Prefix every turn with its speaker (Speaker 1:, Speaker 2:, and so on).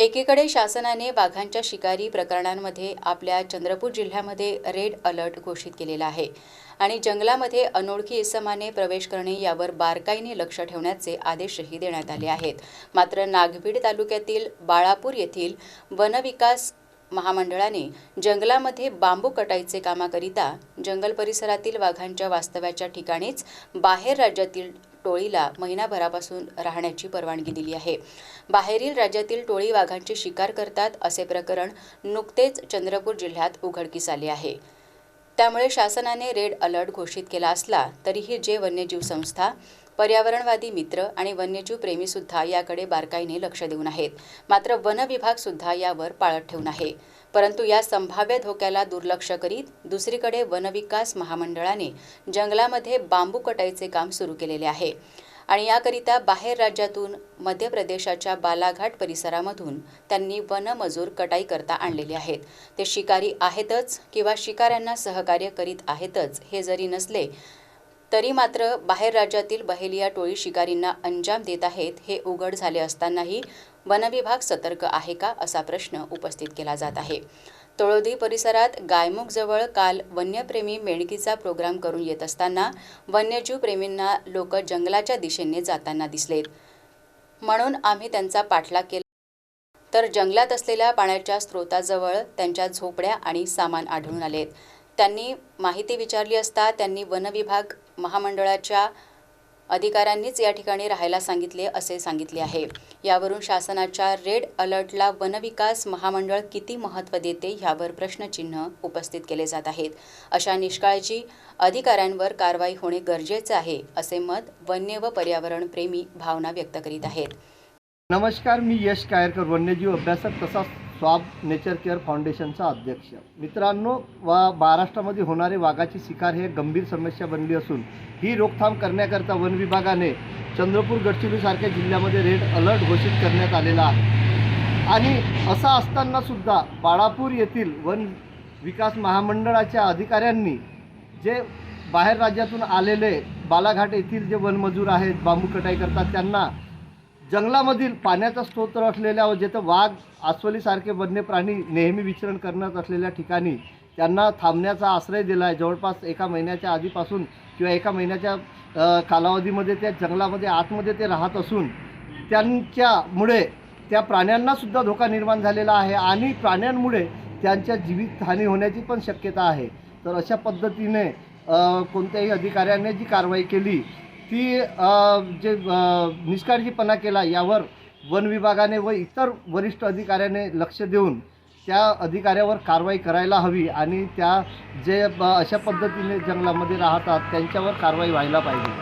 Speaker 1: एकीकडे शासनाने वाघांच्या शिकारी प्रकरणांमध्ये आपल्या चंद्रपूर जिल्ह्यामध्ये रेड अलर्ट घोषित केलेला आहे आणि जंगलामध्ये अनोळखी इसमाने प्रवेश करणे यावर बारकाईने लक्ष ठेवण्याचे आदेशही देण्यात आले आहेत. मात्र नागभीड तालुक्यातील बाळापूर येथील वनविकास महामंडळाने जंगलामध्ये बांबू कटाईचे कामाकरिता जंगल परिसरातील वाघांच्या वास्तव्याच्या ठिकाणीच बाहेर राज्यातील टोळीला महिनाभरापासून राहण्याची परवानगी दिली आहे. बाहेरील राज्यातील टोळी वाघांची शिकार करतात असे प्रकरण नुकतेच चंद्रपूर जिल्ह्यात उघडकीस आले आहे. त्यामुळे शासनाने रेड अलर्ट घोषित केला असला तरीही जे वन्यजीव संस्था पर्यावरणवादी मित्र आणि वन्यजीव प्रेमीसुद्धा याकडे बारकाईने लक्ष देऊन आहेत. मात्र वन विभागसुद्धा यावर पाळत ठेवून आहे. परंतु या संभाव्य धोक्याला दुर्लक्ष करीत दुसरीकडे वनविकास महामंडळाने जंगलामध्ये बांबू कटाईचे काम सुरू केलेले आहे. आणि याकरिता बाहेर राज्यातून मध्य प्रदेशाच्या बालाघाट परिसरामधून त्यांनी वनमजूर कटाई करता आणलेले आहेत. ते शिकारी आहेतच किंवा शिकाऱ्यांना सहकार्य करीत आहेतच हे जरी नसले तरी मात्र बाहेर राज्यातील बहेलिया टोळी शिकारींना अंजाम देत आहेत हे उघड झाले असतानाही वनविभाग सतर्क आहे का असा प्रश्न उपस्थित केला जात आहे. तळोदी परिसरात गायमुखजवळ काल वन्यप्रेमी मेणकीचा प्रोग्राम करून येत असताना वन्यजीव प्रेमींना लोक जंगलाच्या दिशेने जाताना दिसलेत. म्हणून आम्ही त्यांचा पाठलाग केला. तर जंगलात असलेल्या पाण्याच्या स्रोताजवळ त्यांच्या झोपड्या आणि सामान आढळून आलेत. त्यांनी माहिती विचारली असता त्यांनी वनविभाग महामंडळाच्या अधिकाऱ्यांनीच या ठिकाणी राहायला सांगितले असे सांगितले आहे. यावरून शासनाच्या रेड अलर्टला वनविकास महामंडळ किती महत्त्व देते यावर प्रश्नचिन्ह उपस्थित केले जात आहेत. अशा निष्काळजी अधिकाऱ्यांवर कारवाई होणे गरजेचे आहे असे मत वन्य व पर्यावरणप्रेमी भावना व्यक्त करीत आहेत.
Speaker 2: नमस्कार मी यश कायरकर वन्यजीव अभ्यासक तसाच स्वाब नेचर केअर फाउंडेशनचा अध्यक्ष. मित्रांनो वा महाराष्ट्रामध्ये होणारे वाघाची शिकार हे गंभीर समस्या बनली असून ही रोकथाम करण्याकरता वन विभागाने चंद्रपूर गडचिरोलीसारख्या जिल्ह्यामध्ये रेड अलर्ट घोषित करण्यात आलेला आहे. आणि असं असतानासुद्धा बाळापूर येथील वन विकास महामंडळाच्या अधिकाऱ्यांनी जे बाहेर राज्यातून आलेले बालाघाट येथील जे वनमजूर आहेत बांबू कटाई करतात त्यांना जंगलामधील पाण्याचा स्रोत असलेल्या व जिथं वाघ अस्वलीसारखे वन्य प्राणी नेहमी विचरण करण्यात असलेल्या ठिकाणी त्यांना थांबण्याचा आश्रय दिला आहे जवळपास एका महिन्याच्या आधीपासून किंवा एका महिन्याच्या कालावधीमध्ये त्या जंगलामध्ये आतमध्ये ते राहत असून त्यांच्यामुळे त्या प्राण्यांनासुद्धा धोका निर्माण झालेला आहे आणि प्राण्यांमुळे त्यांच्या जीवितहानी होण्याची पण शक्यता आहे. तर अशा पद्धतीने कोणत्याही अधिकाऱ्याने जी कारवाई केली ती जे निष्काळजीपणा केला यावर वन विभागाने व इतर वरिष्ठ अधिकाऱ्याने लक्ष देऊन त्या अधिकाऱ्यावर कारवाई करायला हवी आणि त्या जे ब- अशा पद्धतीने जंगलामध्ये राहतात त्यांच्यावर कारवाई व्हायला पाहिजे.